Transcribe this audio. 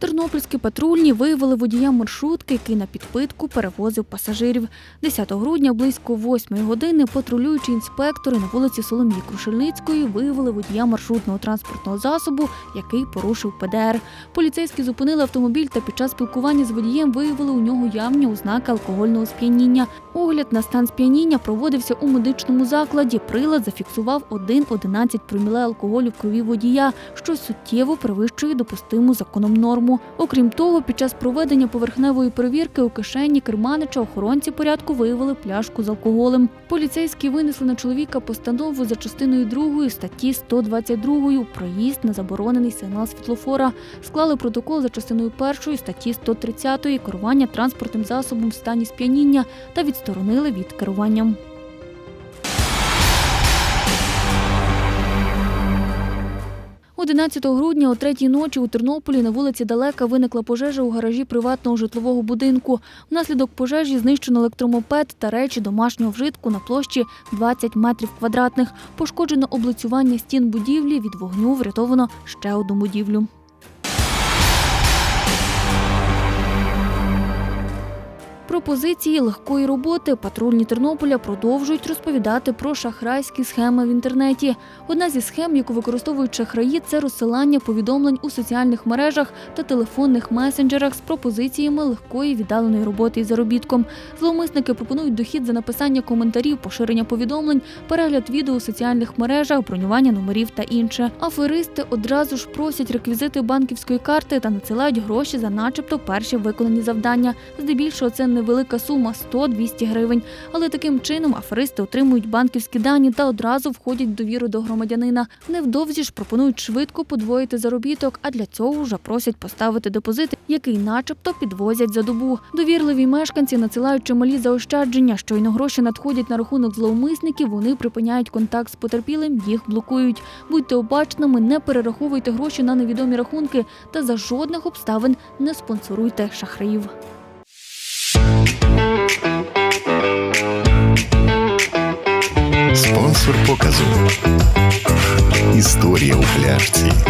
Тернопільські патрульні виявили водія маршрутки, який на підпитку перевозив пасажирів. 10 грудня близько 8 години патрулюючі інспектори на вулиці Соломії Крушельницької виявили водія маршрутного транспортного засобу, який порушив ПДР. Поліцейські зупинили автомобіль та під час спілкування з водієм виявили у нього явні ознаки алкогольного сп'яніння. Огляд на стан сп'яніння проводився у медичному закладі. Прилад зафіксував 1,11 проміле алкоголю в крові водія, що суттєво перевищує допустиму законом норму. Окрім того, під час проведення поверхневої перевірки у кишені керманича охоронці порядку виявили пляшку з алкоголем. Поліцейські винесли на чоловіка постанову за частиною 2 статті 122 проїзд на заборонений сигнал світлофора. Склали протокол за частиною 1 статті 130 керування транспортним засобом в стані сп'яніння та відсторонили від керування. – 11 грудня о третій ночі у Тернополі на вулиці Далека виникла пожежа у гаражі приватного житлового будинку. Внаслідок пожежі знищено електромопед та речі домашнього вжитку на площі 20 метрів квадратних. Пошкоджено облицювання стін будівлі. Від вогню врятовано ще одну будівлю. Пропозиції легкої роботи патрульні Тернополя продовжують розповідати про шахрайські схеми в інтернеті. Одна зі схем, яку використовують шахраї, це розсилання повідомлень у соціальних мережах та телефонних месенджерах з пропозиціями легкої віддаленої роботи із заробітком. Зловмисники пропонують дохід за написання коментарів, поширення повідомлень, перегляд відео у соціальних мережах, бронювання номерів та інше. Аферисти одразу ж просять реквізити банківської карти та надсилають гроші за, начебто, перші виконані завдання. Здебільшого це невелика сума 100-200 гривень. Але таким чином аферисти отримують банківські дані та одразу входять в довіру до громадянина. Невдовзі ж пропонують швидко подвоїти заробіток, а для цього вже просять поставити депозит, який, начебто, підвозять за добу. Довірливі мешканці надсилають чималі заощадження. Щойно гроші надходять на рахунок зловмисників. Вони припиняють контакт з потерпілим, їх блокують. Будьте обачними, не перераховуйте гроші на невідомі рахунки та за жодних обставин не спонсоруйте шахраїв. Історія у пляшці.